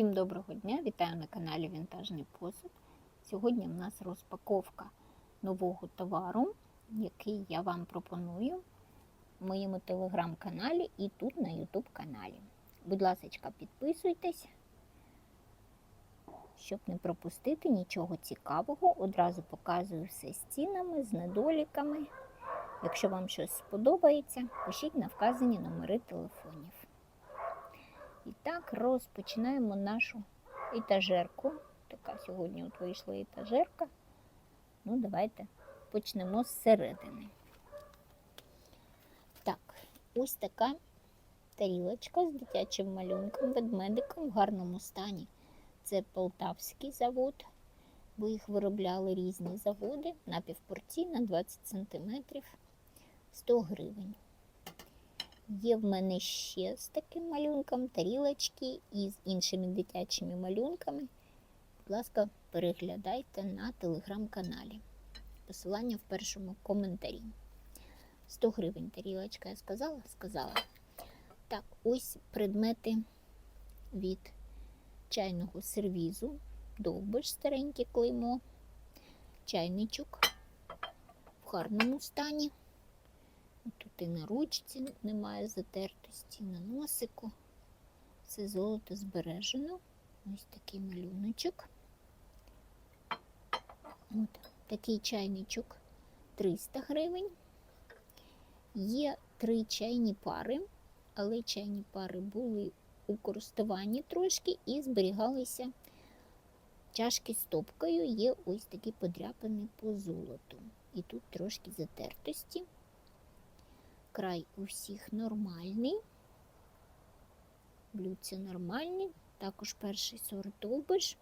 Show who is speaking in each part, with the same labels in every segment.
Speaker 1: Всім доброго дня! Вітаю на каналі Вінтажний Посуд. Сьогодні в нас розпаковка нового товару, який я вам пропоную в моєму телеграм-каналі і тут на YouTube каналі. Будь ласка, підписуйтесь, щоб не пропустити нічого цікавого. Одразу показую все з цінами, з недоліками. Якщо вам щось сподобається, пишіть на вказані номери телефонів. І так, розпочинаємо нашу етажерку. Така сьогодні от вийшла етажерка. Ну, давайте почнемо з середини. Так, ось така тарілочка з дитячим малюнком, ведмедиком в гарному стані. Це полтавський завод, бо їх виробляли різні заводи, напівпорційна 20 см, 100 гривень. Є в мене ще з таким малюнком тарілочки і з іншими дитячими малюнками. Будь ласка, переглядайте на телеграм-каналі. Посилання в першому коментарі. 100 гривень тарілочка, я сказала? Сказала. Так, ось предмети від чайного сервізу. Довбиш стареньке клеймо, чайничок в гарному стані. Тут і на ручці немає затертості, на носику. Все золото збережено. Ось такий малюночок. От такий чайничок 300 гривень. Є три чайні пари, але чайні пари були у користуванні трошки і зберігалися чашки з топкою. Є ось такі подряпини по золоту. І тут трошки затертості край у всіх нормальний. Блюдце нормальні, також перший сорт довбиш.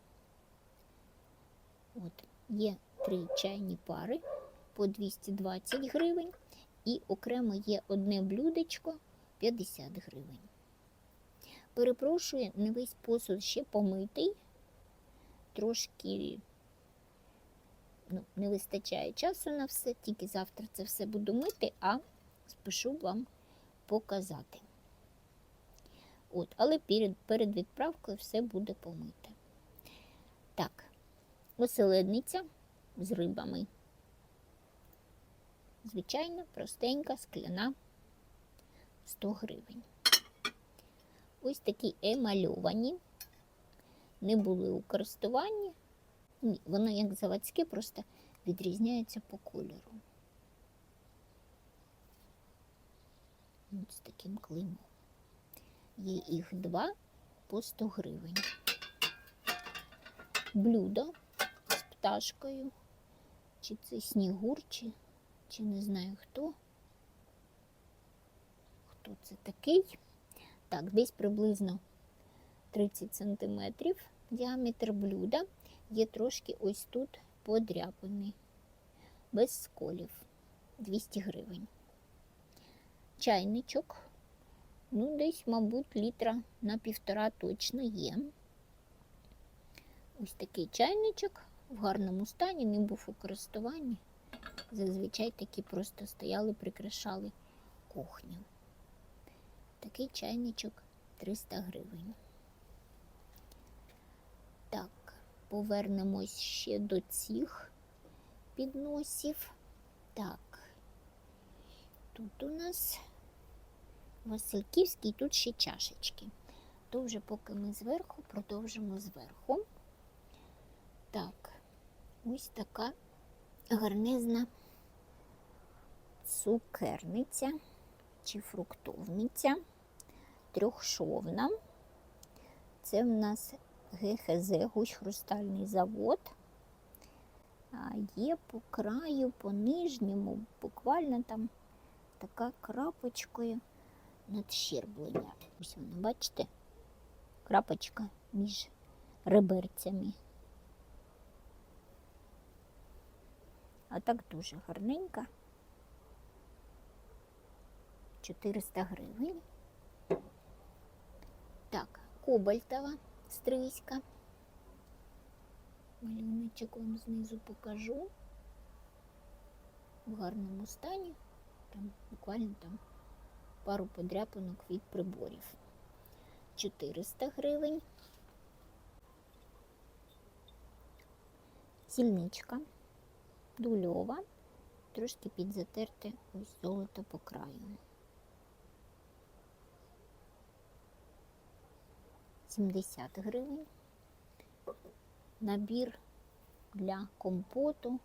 Speaker 1: От, Є три чайні пари по 220 гривень. І окремо є одне блюдечко 50 гривень. Перепрошую, не весь посуд ще помитий, трошки ну, не вистачає часу на все, тільки завтра це все буду мити, а спішу вам показати. От, Але перед, перед відправкою все буде помите. Так, оселедниця з рибами. Звичайно, простенька, скляна 100 гривень. Ось такі емальовані, не були у користуванні. Ні, воно як заводське, просто відрізняється по кольору. Ось з таким клеймом. Є їх два по 100 гривень. Блюдо з пташкою, чи це снігур, чи, чи не знаю хто. Хто це такий? Так, десь приблизно 30 см діаметр блюда. Є трошки ось тут подряпаний, без сколів 200 гривень чайничок. Ну, десь, мабуть, літра на півтора точно є. Ось такий чайничок в гарному стані, не був у користуванні. Зазвичай такі просто стояли, прикрашали кухню. Такий чайничок 300 гривень. Так, повернемось ще до цих підносів. Так, тут у нас Васильківський, тут ще чашечки. То вже поки ми зверху, продовжимо зверху. Так, ось така гарнизна цукерниця чи фруктовниця, трьохшовна. Це в нас ГХЗ, гусь хрустальний завод. А є по краю, по нижньому, буквально там така крапочкою надщерблення. Ось воно, бачите? Крапочка між реберцями. А так дуже гарненька. 400 гривень. Так, кобальтова стрийська. Малюночок вам знизу покажу. В гарному стані. Там буквально там пару подряпинок від приборів. 400 гривень. Сільничка дульова, трошки підзатерте ось золото по краю. 70 гривень. Набір для компоту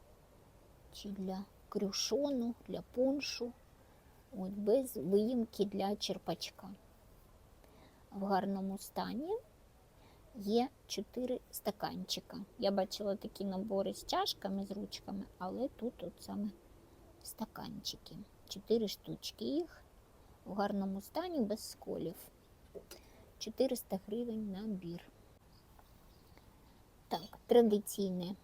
Speaker 1: чи для крюшону, для пуншу от, без виїмки для черпачка. В гарному стані є 4 стаканчика. Я бачила такі набори з чашками, з ручками, але тут от саме стаканчики. 4 штучки їх в гарному стані без сколів. 400 гривень набір. Так, традиційне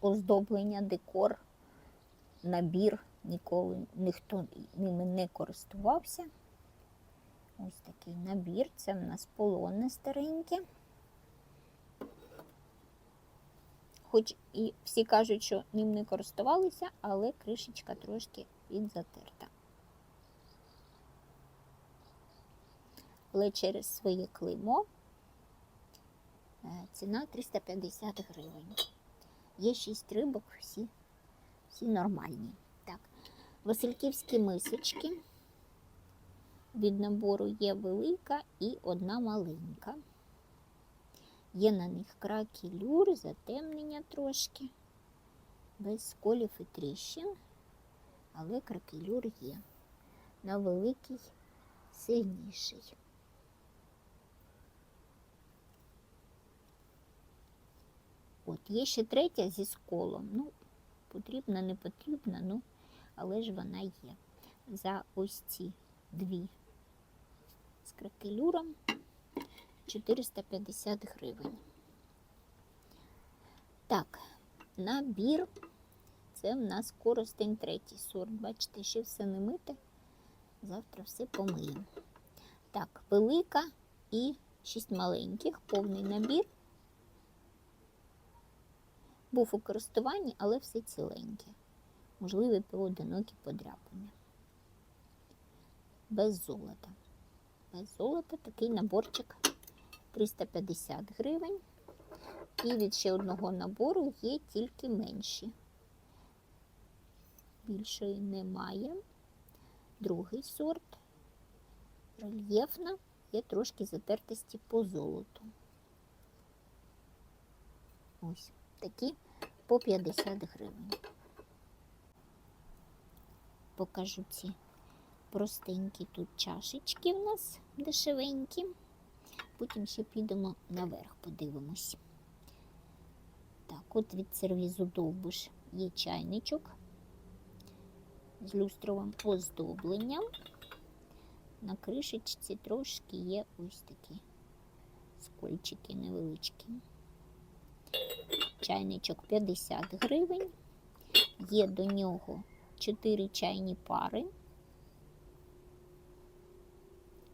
Speaker 1: оздоблення, декор, набір. Ніколи ніхто ними не користувався. Ось такий набір. Це в нас полонне стареньке. Хоч і всі кажуть, що ним не користувалися, але кришечка трошки підзатерта. Але через своє клеймо е, ціна 350 гривень. Є 6 рибок, всі, всі нормальні. Так, Васильківські мисочки. Від набору є велика і одна маленька. Є на них кракелюр, затемнення трошки, без сколів і тріщин, але кракелюр є. На великий сильніший. От, є ще третя зі сколом. Ну, потрібна, не потрібна, ну, але ж вона є. За ось ці дві з кракелюром 450 гривень. Так, набір. Це в нас коростень третій сорт. Бачите, ще все не мите. Завтра все помиємо. Так, велика і шість маленьких, повний набір. Був у користуванні, але все ціленьке. Можливі поодинокі подряпини. Без золота. Без золота такий наборчик 350 гривень. І від ще одного набору є тільки менші. Більшої немає. Другий сорт. Рельєфна, є трошки затертості по золоту. Ось такі по 50 гривень. Покажу ці простенькі тут чашечки в нас дешевенькі. Потім ще підемо наверх, подивимось. Так, от від сервізу Довбуш є чайничок з люстровим оздобленням. На кришечці трошки є ось такі скольчики невеличкі. Чайничок 50 гривень. Є до нього 4 чайні пари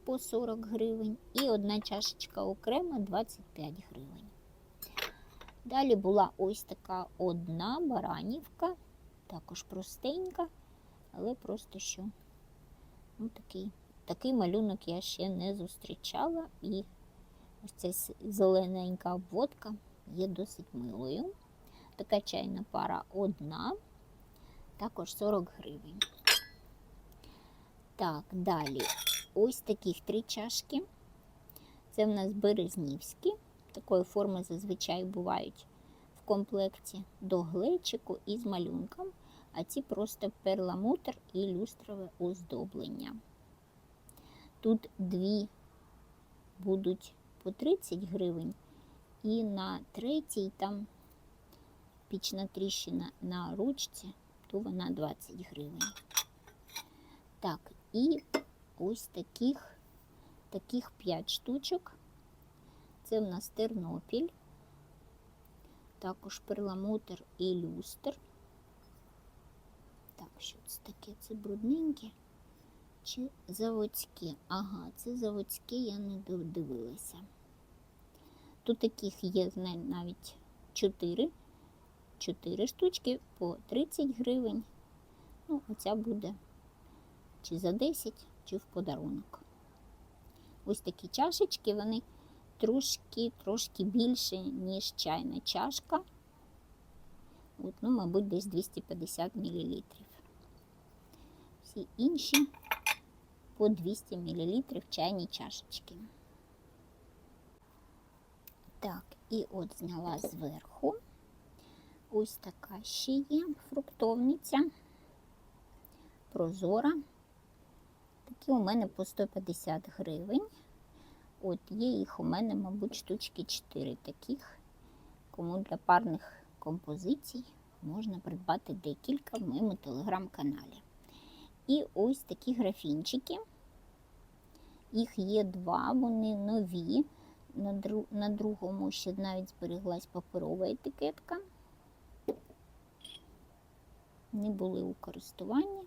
Speaker 1: по 40 гривень і одна чашечка окрема 25 гривень. Далі була ось така одна баранівка, також простенька, але просто що ну, такий, такий малюнок я ще не зустрічала. І ось ця зелененька обводка є досить милою. Така чайна пара одна, також 40 гривень. Так, далі ось таких три чашки. Це в нас березнівські. Такої форми зазвичай бувають в комплекті до глечику і з малюнком, а ці просто перламутр і люстрове оздоблення. Тут дві будуть по 30 гривень, і на третій там пічна тріщина на ручці, то вона 20 гривень. Так, і ось таких, таких 5 штучок. Це в нас Тернопіль, також перламутр і люстр. Так, що це таке? Це брудненьке чи заводське? Ага, це заводське, я не додивилася. Тут таких є навіть 4. 4 штучки по 30 гривень. Ну, оця буде чи за 10, чи в подарунок. Ось такі чашечки, вони трошки, трошки більше, ніж чайна чашка. От, ну, мабуть, десь 250 мл. Всі інші по 200 мл чайні чашечки. Так, і от зняла зверху. Ось така ще є фруктовниця. Прозора. Такі у мене по 150 гривень. От є їх у мене, мабуть, штучки 4 таких. Кому для парних композицій можна придбати декілька в моєму телеграм-каналі. І ось такі графінчики. Їх є два, вони нові. На, дру... на другому ще навіть збереглась паперова етикетка. Не були у користуванні.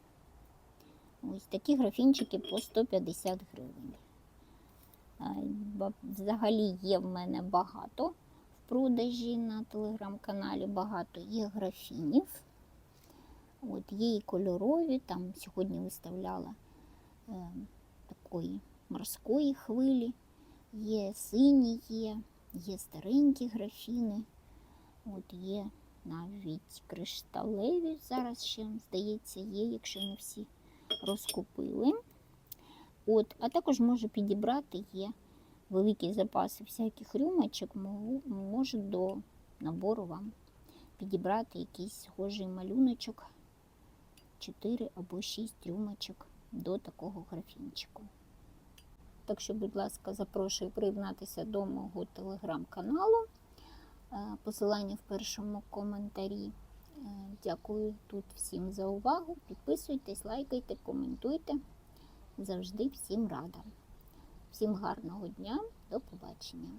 Speaker 1: Ось такі графінчики по 150 гривень. Взагалі є в мене багато в продажі на телеграм-каналі, багато є графінів. От Є і кольорові, там сьогодні виставляла е, такої морської хвилі, є сині, є, є старенькі графіни, от є навіть кришталеві, зараз ще, здається, є, якщо не всі розкупили. От, А також можу підібрати є великі запаси всяких рюмочок, можу до набору вам підібрати якийсь схожий малюночок, 4 або 6 рюмочок до такого графінчику. Так що, будь ласка, запрошую приєднатися до мого телеграм-каналу. Посилання в першому коментарі. Дякую тут всім за увагу. Підписуйтесь, лайкайте, коментуйте. Завжди всім рада. Всім гарного дня, до побачення.